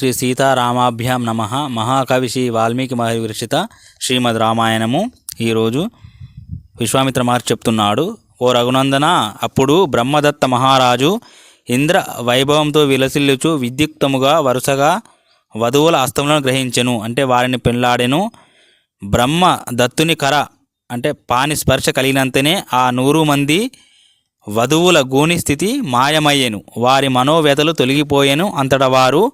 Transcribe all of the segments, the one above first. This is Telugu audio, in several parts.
శ్రీ సీతారామాభ్యాం నమ. మహాకవి శ్రీ వాల్మీకి మహర్షి శ్రీమద్ రామాయణము. ఈరోజు విశ్వామిత్ర మహర్షి చెప్తున్నాడు ఓ రఘునందన అప్పుడు బ్రహ్మదత్త మహారాజు ఇంద్ర వైభవంతో విలసిల్లుచు విద్యుక్తముగా వరుసగా వధువుల అస్తములను గ్రహించెను. అంటే వారిని పెళ్ళాడెను బ్రహ్మ దత్తుని కర అంటే పాని స్పర్శ కలిగినంతనే ఆ నూరు మంది వధువుల గూని స్థితి మాయమయ్యెను. వారి మనోవ్యతలు తొలగిపోయెను. అంతట వారు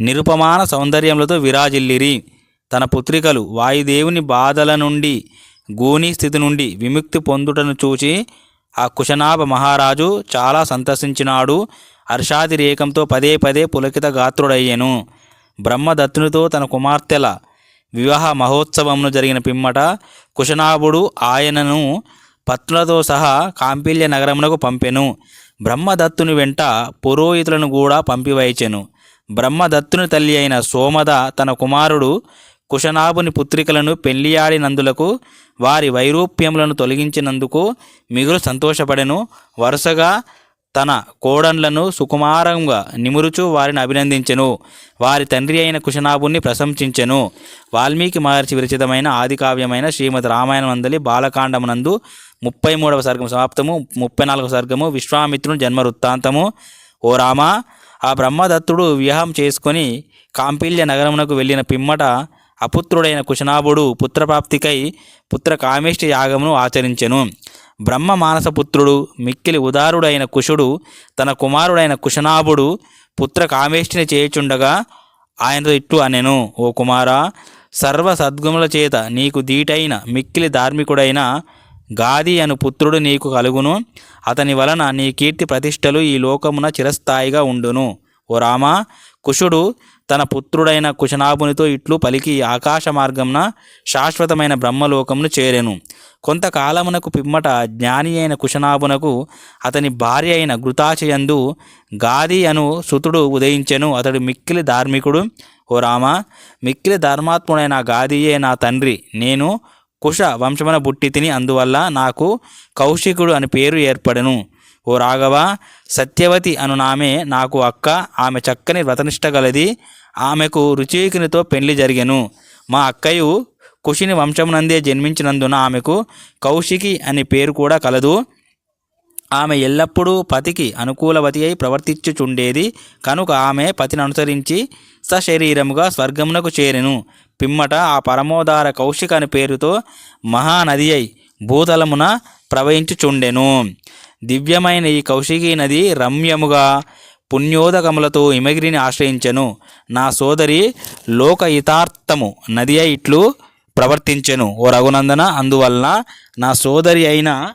నిరుపమాన సౌందర్యములతో విరాజిల్లిరి. తన పుత్రికలు వాయుదేవుని బాధల నుండి గూని స్థితి నుండి విముక్తి పొందుటను చూచి ఆ కుశనాభ మహారాజు చాలా సంతసించినాడు. హర్షాతిరేకంతో పదే పదే పులకిత గాత్రుడయ్యెను. బ్రహ్మదత్తునితో తన కుమార్తెల వివాహ మహోత్సవమును జరిగిన పిమ్మట కుశనాభుడు ఆయనను పత్నులతో సహా కాంపిల్య నగరమునకు పంపెను. బ్రహ్మదత్తుని వెంట పురోహితులను కూడా పంపివైచెను. బ్రహ్మదత్తుని తల్లి అయిన సోమద తన కుమారుడు కుశనాభుని పుత్రికలను పెళ్ళియాడినందులకు వారి వైరూప్యములను తొలగించినందుకు మిగులు సంతోషపడెను. వరుసగా తన కోడన్లను సుకుమారంగా నిమురుచు వారిని అభినందించెను. వారి తండ్రి అయిన కుశనాభుణ్ణి ప్రశంసించెను. వాల్మీకి మహర్షి విరచితమైన ఆదికావ్యమైన శ్రీమతి రామాయణం అందలి బాలకాండమునందు ముప్పై మూడవ సర్గం సమాప్తము ముప్పై నాలుగవ సర్గము విశ్వామిత్రుని జన్మ వృత్తాంతము ఓ రామ ఆ బ్రహ్మదత్తుడు వివాహం చేసుకొని కాంపిల్య నగరమునకు వెళ్ళిన పిమ్మట అపుత్రుడైన కుశనాభుడు పుత్రప్రాప్తికై పుత్ర కామేష్టి యాగమును ఆచరించెను. బ్రహ్మ మానసపుత్రుడు మిక్కిలి ఉదారుడైన కుశుడు తన కుమారుడైన కుశనాభుడు పుత్ర కామేష్టిని చేయుచుండగా ఆయనతో ఇట్టు అనెను ఓ కుమారా సర్వ సద్గుముల చేత నీకు దీటైన మిక్కిలి ధార్మికుడైన గాది అను పుత్రుడు నీకు కలుగును. అతని వలన నీ కీర్తి ప్రతిష్టలు ఈ లోకమున చిరస్థాయిగా ఉండును. ఓ రామా కుషుడు తన పుత్రుడైన కుశనాభునితో ఇట్లు పలికి ఆకాశ మార్గంన శాశ్వతమైన బ్రహ్మలోకమును చేరెను. కొంతకాలమునకు పిమ్మట జ్ఞాని అయిన కుశనాభునకు అతని భార్య అయిన ఘృతాచయందు గాది అను సుతుడు ఉదయించెను. అతడు మిక్కిలి ధార్మికుడు. ఓ రామ మిక్కిలి ధర్మాత్ముడైన గాదియే నా తండ్రి. నేను కుశ వంశమున బుట్టి తిని అందువల్ల నాకు కౌశికుడు అని పేరు ఏర్పడెను. ఓ రాఘవ సత్యవతి అను నామే నాకు అక్క ఆమె చక్కని వ్రతనిష్ట గలది. ఆమెకు రుచికునితో పెళ్ళి జరిగెను. మా అక్కయు కుషిని వంశమునందే జన్మించినందున ఆమెకు కౌశికి అని పేరు కూడా కలదు. ఆమె ఎల్లప్పుడూ పతికి అనుకూలవతి అయి ప్రవర్తించుచుండేది. కనుక ఆమె పతిని అనుసరించి సశరీరముగా స్వర్గమునకు చేరెను. పిమ్మట ఆ పరమోదార కౌశిక అని పేరుతో మహానది అయి భూతలమున ప్రవహించుచుండెను. దివ్యమైన ఈ కౌశికీ నది రమ్యముగా పుణ్యోదకములతో ఇమగిరిని ఆశ్రయించెను. నా సోదరి లోకహితార్థము నది ఇట్లు ప్రవర్తించెను. ఓ రఘునందన అందువలన నా సోదరి అయిన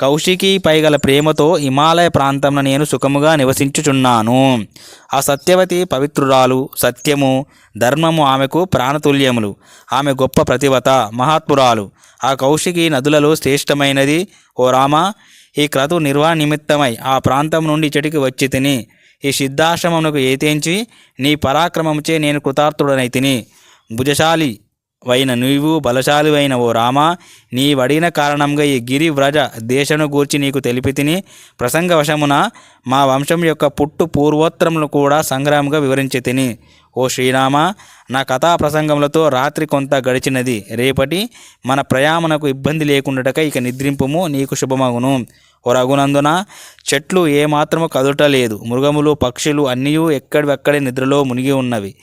కౌశికి పైగల ప్రేమతో హిమాలయ ప్రాంతంలో నేను సుఖముగా నివసించుచున్నాను. ఆ సత్యవతి పవిత్రురాలు సత్యము ధర్మము ఆమెకు ప్రాణతుల్యములు. ఆమె గొప్ప ప్రతివత మహాత్మురాలు. ఆ కౌశికి నదులలో శ్రేష్టమైనది ఓ రామ ఈ క్రతు నిర్వహణ నిమిత్తమై ఆ ప్రాంతం నుండి చెటికి వచ్చి తిని ఈ సిద్ధాశ్రమమునకు ఏతేంచి నీ పరాక్రమముచే నేను కృతార్థుడనై తిని భుజశాలి వైన నీవు బలశాలివైన ఓ రామ నీ వడిన కారణంగా ఈ గిరి వ్రజ దేశను గూర్చి నీకు తెలిపి తిని ప్రసంగవశమున మా వంశం యొక్క పుట్టు పూర్వోత్తరములు కూడా సంగ్రామంగా వివరించి తిని. ఓ శ్రీరామ నా కథా ప్రసంగములతో రాత్రి కొంత గడిచినది. రేపటి మన ప్రయాణమునకు ఇబ్బంది లేకుండాటక ఇక నిద్రింపుము నీకు శుభమగును. ఓ రఘునందున చెట్లు ఏమాత్రము కదుటలేదు. మృగములు పక్షులు అన్నీ ఎక్కడివక్కడే నిద్రలో మునిగి ఉన్నవి.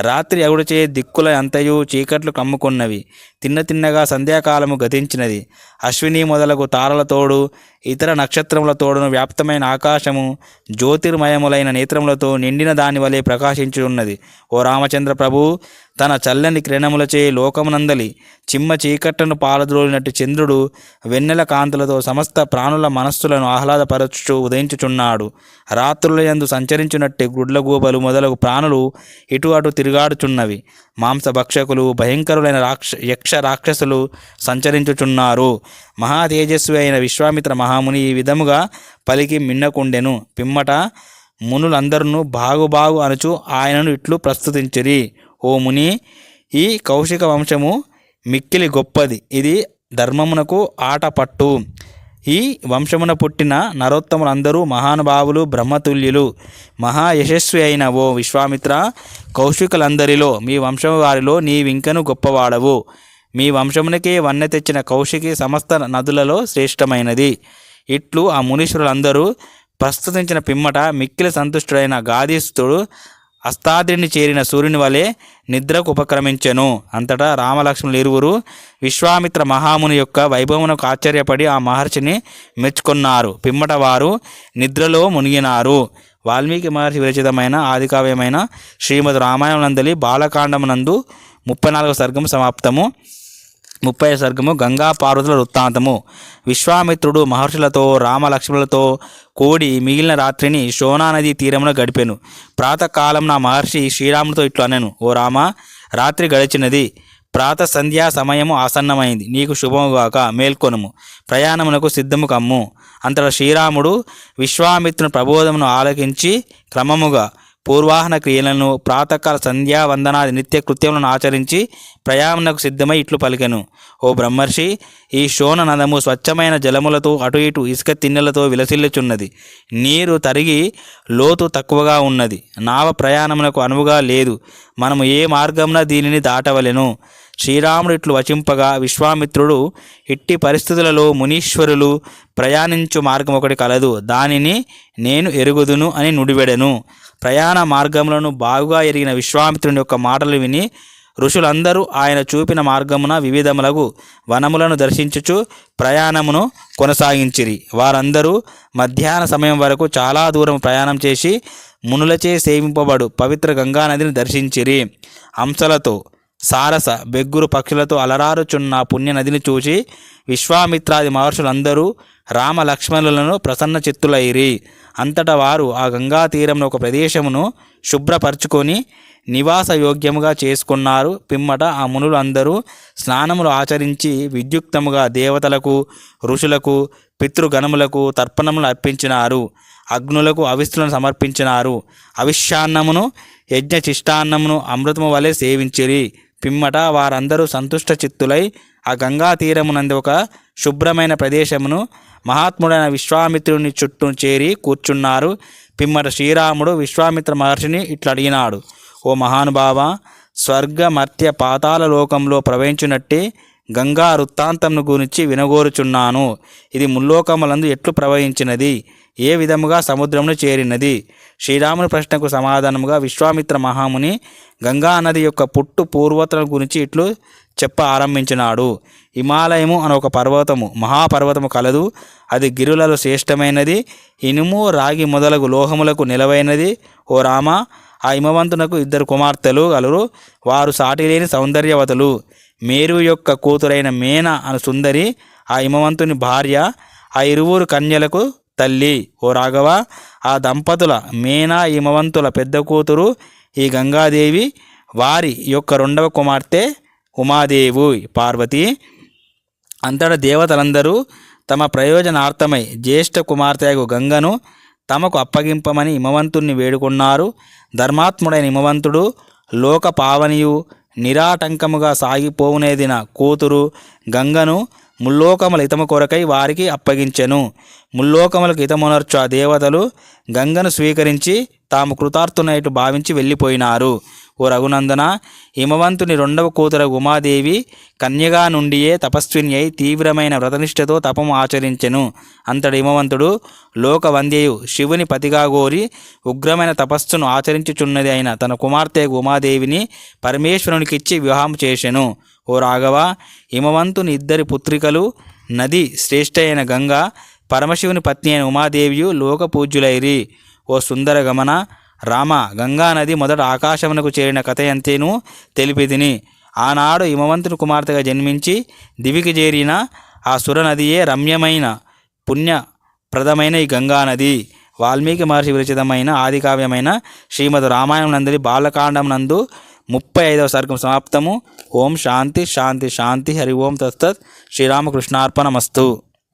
రాత్రి అగుడుచే దిక్కుల అంతయు చీకట్లు కమ్ముకున్నవి. తిన్న తిన్నగా సంధ్యాకాలము గతించినది. అశ్విని మొదలగు తారల తోడు ఇతర నక్షత్రముల తోడును వ్యాప్తమైన ఆకాశము జ్యోతిర్మయములైన నేత్రములతో నిండిన దాని వలె ప్రకాశించున్నది ఓ రామచంద్ర ప్రభు తన చల్లని కిరణములచే లోకమునందలి చిమ్మ చీకట్టను పాలద్రోలినట్టు చంద్రుడు వెన్నెల కాంతులతో సమస్త ప్రాణుల మనస్సులను ఆహ్లాదపరచుచు ఉదయించుచున్నాడు. రాత్రుల యందు గుడ్లగూబలు మొదలగు ప్రాణులు ఇటు అటు తిరుగాడుచున్నవి. మాంసభక్షకులు భయంకరులైన రాక్ష యక్ష రాక్షసులు సంచరించుచున్నారు. మహా తేజస్వి అయిన విశ్వామిత్ర మహాముని ఈ విధముగా పలికి మిన్నకుండెను. పిమ్మట మునులందరూ బాగు బాగు అనుచు ఆయనను ఇట్లు ప్రస్తుతించిరి. ఓ ముని ఈ కౌశిక వంశము మిక్కిలి గొప్పది. ఇది ధర్మమునకు ఆట పట్టు. ఈ వంశమున పుట్టిన నరోత్తములందరూ మహానుభావులు బ్రహ్మతుల్యులు మహా యశస్వి అయిన ఓ విశ్వామిత్ర కౌశికులందరిలో మీ వంశం వారిలో నీవింకను గొప్పవాడవు. మీ వంశమునికి వన్నె తెచ్చిన కౌశికి సమస్త నదులలో శ్రేష్టమైనది. ఇట్లు ఆ మునీశ్వరులందరూ ప్రస్తుతించిన పిమ్మట మిక్కిలి సంతుష్టుడైన గాదీస్తుడు అస్తాద్రిని చేరిన సూర్యుని వలె నిద్రకు ఉపక్రమించెను. అంతటా రామలక్ష్మణులు ఇరువురు విశ్వామిత్ర మహాముని యొక్క వైభవమునకు ఆశ్చర్యపడి ఆ మహర్షిని మెచ్చుకున్నారు. పిమ్మట వారు నిద్రలో మునిగినారు. వాల్మీకి మహర్షి విరచితమైన ఆదికావ్యమైన శ్రీమద్ రామాయణందలి బాలకాండమునందు ముప్పై నాలుగవ సర్గం సమాప్తము. ముప్పై సర్గము గంగా పార్వతుల వృత్తాంతము. విశ్వామిత్రుడు మహర్షులతో రామలక్ష్మణులతో కూడి మిగిలిన రాత్రిని శోనా నదీ తీరమున గడిపాను. ప్రాతకాలం నా మహర్షి శ్రీరాముడితో ఇట్లు అనెను ఓ రామ రాత్రి గడిచినది. ప్రాత సంధ్యా సమయము ఆసన్నమైంది. నీకు శుభముగాక మేల్కొనుము. ప్రయాణమునకు సిద్ధము కమ్ము అంతటా శ్రీరాముడు విశ్వామిత్రుని ప్రబోధమును ఆలకించి క్రమముగా పూర్వాహన క్రియలను ప్రాతకాల సంధ్యా వందనాది నిత్య కృత్యములను ఆచరించి ప్రయాణకు సిద్ధమై ఇట్లు పలికెను. ఓ బ్రహ్మర్షి ఈ శోణ నదము స్వచ్ఛమైన జలములతో అటు ఇటు ఇసుక తిన్నెలతో విలసిల్లుచున్నది. నీరు తరిగి లోతు తక్కువగా ఉన్నది. నావ ప్రయాణమునకు అనువుగా లేదు. మనము ఏ మార్గమున దీనిని దాటవలెను? శ్రీరాముడు ఇట్లు వచింపగా విశ్వామిత్రుడు ఇట్టి పరిస్థితులలో మునీశ్వరులు ప్రయాణించు మార్గం ఒకటి కలదు. దానిని నేను ఎరుగుదును అని నుడివెడెను. ప్రయాణ మార్గములను బాగుగా ఎరిగిన విశ్వామిత్రుని యొక్క మాటలు విని ఋషులందరూ ఆయన చూపిన మార్గమున వివిధములగు వనములను దర్శించుచు ప్రయాణమును కొనసాగించిరి. వారందరూ మధ్యాహ్న సమయం వరకు చాలా దూరం ప్రయాణం చేసి మునులచే సేవింపబడు పవిత్ర గంగానదిని దర్శించిరి. అంశలతో సారస బెగ్గురు పక్షులతో అలరారుచున్న పుణ్య నదిని చూచి విశ్వామిత్రాది మహర్షులందరూ రామ లక్ష్మణులను ప్రసన్న చిత్తులైరి. అంతటా వారు ఆ గంగా తీరంలో ఒక ప్రదేశమును శుభ్రపరుచుకొని నివాస యోగ్యముగా చేసుకున్నారు. పిమ్మట ఆ మునులు అందరూ స్నానములు ఆచరించి విద్యుక్తముగా దేవతలకు ఋషులకు పితృగణములకు తర్పణములు అర్పించినారు. అగ్నులకు అవిస్తులను సమర్పించినారు. అవిష్యాన్నమును యజ్ఞ చిష్టాన్నమును అమృతము వలె సేవించిరి. పిమ్మట వారందరూ సంతుష్ట చిత్తులై ఆ గంగా తీరమునందు ఒక శుభ్రమైన ప్రదేశమును మహాత్ముడైన విశ్వామిత్రుని చుట్టూ చేరి కూర్చున్నారు. పిమ్మట శ్రీరాముడు విశ్వామిత్ర మహర్షిని ఇట్లా అడిగినాడు ఓ మహానుభావ స్వర్గ మర్త్య పాతాల లోకంలో ప్రవహించినట్టే గంగా వృత్తాంతంను గురించి వినగోరుచున్నాను. ఇది ముల్లోకములందు ఎట్లు ప్రవహించినది? ఏ విధముగా సముద్రమును చేరినది? శ్రీరాముని ప్రశ్నకు సమాధానముగా విశ్వామిత్ర మహాముని గంగా నది యొక్క పుట్టు పూర్వతల గురించి ఇట్లు చెప్ప ఆరంభించినాడు. హిమాలయము అనే ఒక పర్వతము మహాపర్వతము కలదు. అది గిరులలో శ్రేష్టమైనది. ఇనుము రాగి మొదలగు లోహములకు నిలవైనది. ఓ రామ ఆ హిమవంతునకు ఇద్దరు కుమార్తెలు కలరు వారు సాటిలేని సౌందర్యవతులు. మేరు యొక్క కూతురైన మేన అను సుందరి ఆ హిమవంతుని భార్య ఆ ఇరువురు కన్యలకు తల్లి ఓ రాఘవ ఆ దంపతుల మేనా హిమవంతుల పెద్ద కూతురు ఈ గంగాదేవి వారి యొక్క రెండవ కుమార్తె ఉమాదేవు పార్వతి. అంతట దేవతలందరూ తమ ప్రయోజనార్థమై జ్యేష్ఠ కుమార్తెకు గంగను తమకు అప్పగింపమని హిమవంతుణ్ణి వేడుకున్నారు. ధర్మాత్ముడైన హిమవంతుడు లోక పావనియు నిరాటంకముగా సాగిపోవునేదిన కూతురు గంగను ముల్లోకముల హితము కొరకై వారికి అప్పగించెను. ముల్లోకములకు హితమునర్చు ఆ దేవతలు గంగను స్వీకరించి తాము కృతార్థునైటు భావించి వెళ్ళిపోయినారు. ఓ రఘునందన హిమవంతుని రెండవ కూతురు ఉమాదేవి కన్యగా నుండియే తపస్విని అయి తీవ్రమైన వ్రతనిష్టతో తపము ఆచరించెను. అంతటి హిమవంతుడు లోకవంద్యయు శివుని పతిగా కోరి ఉగ్రమైన తపస్సును ఆచరించుచున్నది అయిన తన కుమార్తె ఉమాదేవిని పరమేశ్వరునికిచ్చి వివాహం చేసెను. ఓ రాఘవ హిమవంతుని ఇద్దరి పుత్రికలు నది శ్రేష్ఠ అయిన గంగ పరమశివుని పత్ని అయిన ఉమాదేవియు లోక పూజ్యులైరి ఓ సుందర గమన రామ గంగా నది మొదట ఆకాశమునకు చేరిన కథ ఎంతేనూ తెలిపిదిని ఆనాడు హిమవంతుని కుమార్తెగా జన్మించి దివికి చేరిన ఆ సుర నదియే రమ్యమైన పుణ్యప్రదమైన ఈ గంగా నది. వాల్మీకి మహర్షి విరచితమైన ఆదికావ్యమైన శ్రీమద్ రామాయణం నందరి బాలకాండం నందు ముప్పై ఐదవ సర్గం సమాప్తము. ఓం శాంతి శాంతి శాంతి. హరి ఓం తస్తత్ శ్రీరామకృష్ణార్పణమస్తు.